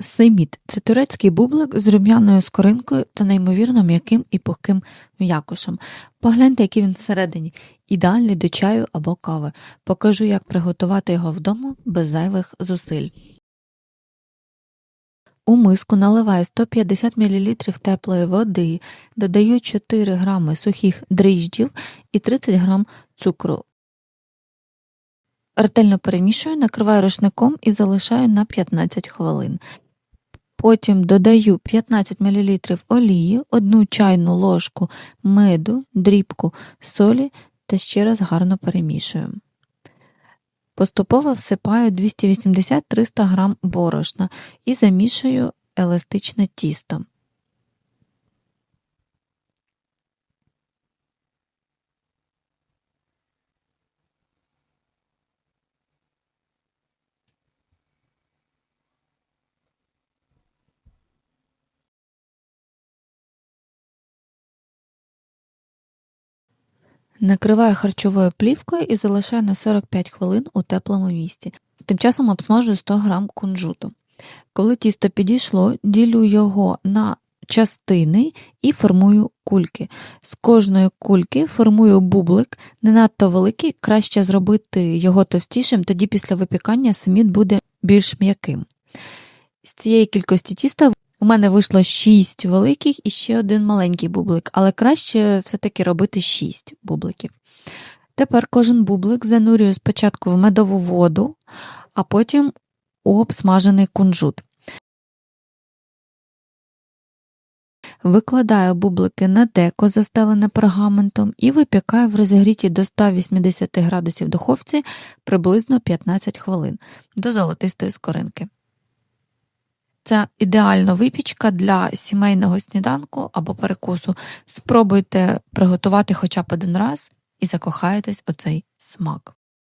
Сейміт це турецький бублик з рум'яною скоринкою та неймовірно м'яким і пухким м'якушем. Погляньте, який він всередині, ідеальний до чаю або кави. Покажу, як приготувати його вдома без зайвих зусиль. У миску наливаю 150 мл теплої води, додаю 4 г сухих дріжджів і 30 г цукру. Ретельно перемішую, накриваю рушником і залишаю на 15 хвилин. Потім додаю 15 мл олії, 1 чайну ложку меду, дрібку солі та ще раз гарно перемішую. Поступово всипаю 280-300 г борошна і замішую еластичне тісто. Накриваю харчовою плівкою і залишаю на 45 хвилин у теплому місці. Тим часом обсмажую 100 г кунжуту. Коли тісто підійшло, ділю його на частини і формую кульки. З кожної кульки формую бублик, не надто великий, краще зробити його товстішим, тоді після випікання саміт буде більш м'яким. З цієї кількості тіста у мене вийшло 6 великих і ще один маленький бублик, але краще все-таки робити 6 бубликів. Тепер кожен бублик занурюю спочатку в медову воду, а потім у обсмажений кунжут. Викладаю бублики на деко, застелене пергаментом, і випікаю в розігріті до 180 градусів духовці приблизно 15 хвилин до золотистої скоринки. Це ідеальна випічка для сімейного сніданку або перекусу. Спробуйте приготувати хоча б один раз і закохаєтесь у цей смак.